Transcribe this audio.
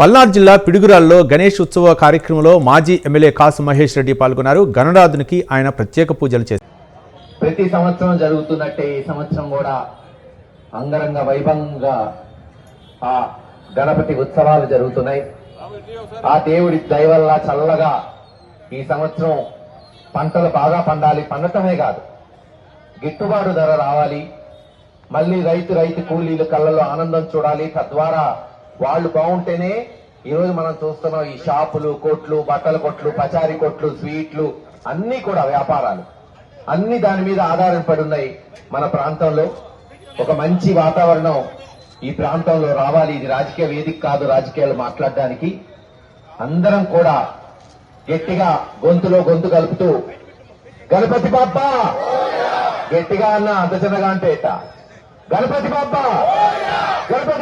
పల్నాడు జిల్లా పిడుగురాల్లో గణేష్ ఉత్సవ కార్యక్రమంలో మాజీ ఎమ్మెల్యే కాసు మహేష్ రెడ్డి పాల్గొన్నారు. గణనాథునికి ఆయన ప్రత్యేక పూజలు చేశారు. ప్రతి సంవత్సరం జరుగుతున్నట్టే ఈ సంవత్సరం కూడా అంగరంగ వైభవంగా ఆ గణపతి ఉత్సవాలు జరుగుతున్నాయి. ఆ దేవుడి దయవల్ల చల్లగా ఈ సంవత్సరం పంటలు బాగా పండాలి. పండటమే కాదు గిట్టుబాటు ధర రావాలి. మళ్ళీ రైతు రైతు కూలీలు కళ్ళలో ఆనందం చూడాలి. తద్వారా వాళ్ళు బాగుంటేనే ఈరోజు మనం చూస్తున్నాం ఈ షాపులు కొట్లు బట్టల కొట్లు పచారీ కొట్లు స్వీట్లు అన్ని కూడా వ్యాపారాలు. అన్ని దాని మీద ఆధారపడి ఉన్నాయి మన ప్రాంతంలో. ఒక మంచి వాతావరణం ఈ ప్రాంతంలో రావాలి. ఇది రాజకీయ వేదిక కాదు రాజకీయాలు మాట్లాడడానికి. అందరం కూడా గట్టిగా గొంతులో గొంతు కలుపుతూ గణపతి బాప్ప గట్టిగా అన్న అంత చిన్నగా అంటే గణపతి బాప్ప గణపతి